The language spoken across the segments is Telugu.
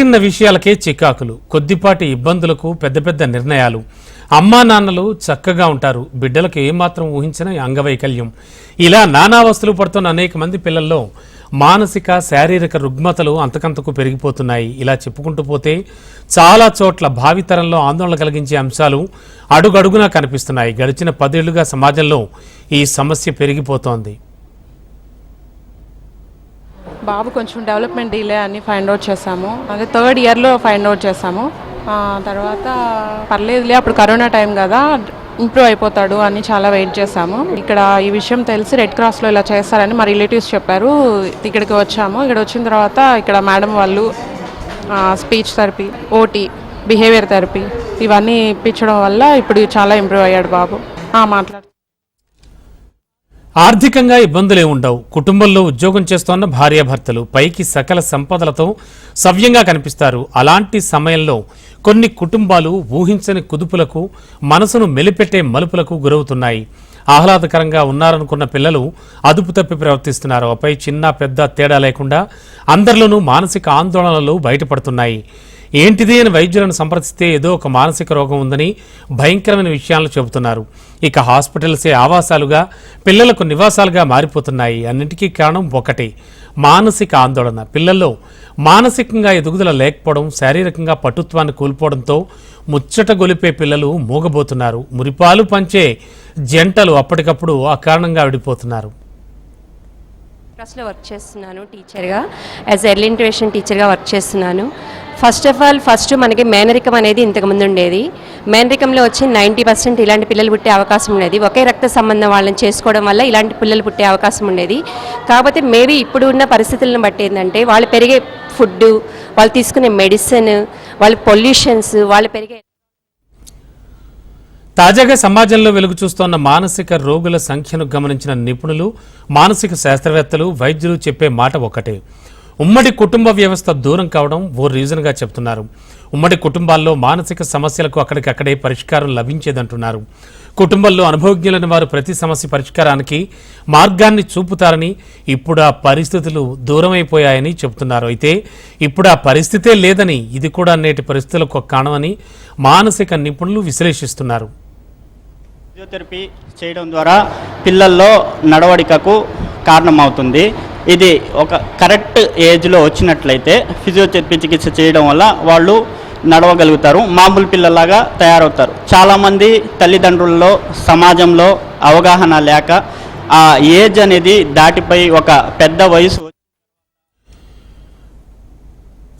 చిన్న విషయాలకే చికాకులు కొద్దిపాటి ఇబ్బందులకు పెద్ద పెద్ద నిర్ణయాలు. అమ్మా నాన్నలు చక్కగా ఉంటారు బిడ్డలకు ఏమాత్రం ఊహించిన అంగవైకల్యం. ఇలా నానావస్థలు పడుతున్న అనేక మంది పిల్లల్లో మానసిక శారీరక రుగ్మతలు అంతకంతకు పెరిగిపోతున్నాయి. ఇలా చెప్పుకుంటూ పోతే చాలా చోట్ల భావితరంలో ఆందోళన కలిగించే అంశాలు అడుగడుగునా కనిపిస్తున్నాయి. గడిచిన పదేళ్ళుగా సమాజంలో ఈ సమస్య పెరిగిపోతోంది. బాబు కొంచెం డెవలప్మెంట్ డిలే అని ఫైండ్ అవుట్ చేసాము అదే థర్డ్ ఇయర్లో ఫైండ్ అవుట్ చేసాము తర్వాత పర్లేదులే అప్పుడు కరోనా టైం కదా ఇంప్రూవ్ అయిపోతాడు అని చాలా వెయిట్ చేసాము ఇక్కడ ఈ విషయం తెలిసి రెడ్ క్రాస్లో ఇలా చేస్తారని మా రిలేటివ్స్ చెప్పారు. ఇక్కడికి వచ్చాము. ఇక్కడ వచ్చిన తర్వాత ఇక్కడ మేడం వాళ్ళు speech therapy OT behaviour therapy ఇవన్నీ ఇప్పించడం వల్ల ఇప్పుడు చాలా ఇంప్రూవ్ అయ్యాడు బాబు. మాట్లాడు ఆర్థికంగా ఇబ్బందులే ఉండవు. కుటుంబంలో ఉద్యోగం చేస్తోన్న భార్యాభర్తలు పైకి సకల సంపదలతో సవ్యంగా కనిపిస్తారు. అలాంటి సమయంలో కొన్ని కుటుంబాలు ఊహించని కుదుపులకు మనసును మెలిపెట్టే మలుపులకు గురవుతున్నాయి. ఆహ్లాదకరంగా ఉన్నారనుకున్న పిల్లలు అదుపు తప్పి ప్రవర్తిస్తున్నారు. ఆపై చిన్న పెద్ద తేడా లేకుండా అందరిలోనూ మానసిక ఆందోళనలు బయటపడుతున్నాయి. ఏంటిది అని వైద్యులను సంప్రదిస్తే ఏదో ఒక మానసిక రోగం ఉందని భయంకరమైన విషయాలను చెబుతున్నారు. ఇక హాస్పిటల్సే ఆవాసాలుగా పిల్లలకు నివాసాలుగా మారిపోతున్నాయి. అన్నింటికీ కారణం ఒకటే మానసిక ఆందోళన. పిల్లల్లో మానసికంగా ఎదుగుదల లేకపోవడం శారీరకంగా పటుత్వాన్ని కోల్పోవడంతో ముచ్చట గొలిపే పిల్లలు మూగబోతున్నారు. మురిపాలు పంచే జంటలు అప్పటికప్పుడు అకారణంగా విడిపోతున్నారు. క్లాస్లో వర్క్ చేస్తున్నాను టీచర్గా యాజ్ ఎర్లీ ఇంటివేషన్ టీచర్గా వర్క్ చేస్తున్నాను. ఫస్ట్ ఆఫ్ ఆల్ ఫస్ట్ మనకి మేనరికం అనేది ఇంతకుముందు ఉండేది. మేనరికంలో వచ్చి నైంటీ పర్సెంట్ ఇలాంటి పిల్లలు పుట్టే అవకాశం ఉండేది. ఒకే రక్త సంబంధం వాళ్ళని చేసుకోవడం వల్ల ఇలాంటి పిల్లలు పుట్టే అవకాశం ఉండేది. కాకపోతే మేబీ ఇప్పుడు ఉన్న పరిస్థితులను బట్టి ఏంటంటే వాళ్ళు పెరిగే ఫుడ్ వాళ్ళు తీసుకునే మెడిసిన్ వాళ్ళ పొల్యూషన్స్ వాళ్ళు పెరిగే తాజాగా సమాజంలో వెలుగు చూస్తోన్న మానసిక రోగుల సంఖ్యను గమనించిన నిపుణులు మానసిక శాస్త్రవేత్తలు వైద్యులు చెప్పే మాట ఒకటే ఉమ్మడి కుటుంబ వ్యవస్థ దూరం కావడం ఓ రీజన్గా చెప్తున్నారు. ఉమ్మడి కుటుంబాల్లో మానసిక సమస్యలకు అక్కడికక్కడే పరిష్కారం లభించేదంటున్నారు. కుటుంబంలో అనుభవజ్ఞులైన వారు ప్రతి సమస్య పరిష్కారానికి మార్గాన్ని చూపుతారని ఇప్పుడు ఆ పరిస్థితులు దూరమైపోయాయని చెబుతున్నారు అయితే ఇప్పుడు ఆ పరిస్థితే లేదని ఇది కూడా నేటి పరిస్థితులకు ఒక కారణమని మానసిక నిపుణులు విశ్లేషిస్తున్నారు. ఫిజియోథెరపీ చేయడం ద్వారా పిల్లల్లో నడవడికకు కారణమవుతుంది. ఇది ఒక కరెక్ట్ ఏజ్లో వచ్చినట్లయితే ఫిజియోథెరపీ చికిత్స చేయడం వల్ల వాళ్ళు నడవగలుగుతారు మామూలు పిల్లలాగా తయారవుతారు. చాలామంది తల్లిదండ్రుల్లో సమాజంలో అవగాహన లేక ఆ ఏజ్ అనేది దాటిపోయి ఒక పెద్ద వయసు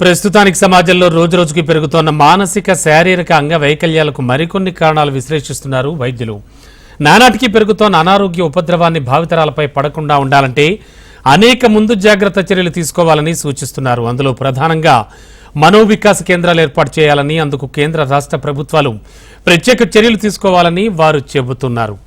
ప్రస్తుతానికి సమాజంలో రోజురోజుకి పెరుగుతోన్న మానసిక శారీరక అంగవైకల్యాలకు మరికొన్ని కారణాలు విశ్లేషిస్తున్నారు వైద్యులు. నానాటికి పెరుగుతోన్న అనారోగ్య ఉపద్రవాన్ని భావితరాలపై పడకుండా ఉండాలంటే అనేక ముందు జాగ్రత్త చర్యలు తీసుకోవాలని సూచిస్తున్నారు. అందులో ప్రధానంగా మనోవికాస కేంద్రాలు ఏర్పాటు చేయాలని అందుకు కేంద్ర రాష్ట్ర ప్రభుత్వాలు ప్రత్యేక చర్యలు తీసుకోవాలని వారు చెబుతున్నారు.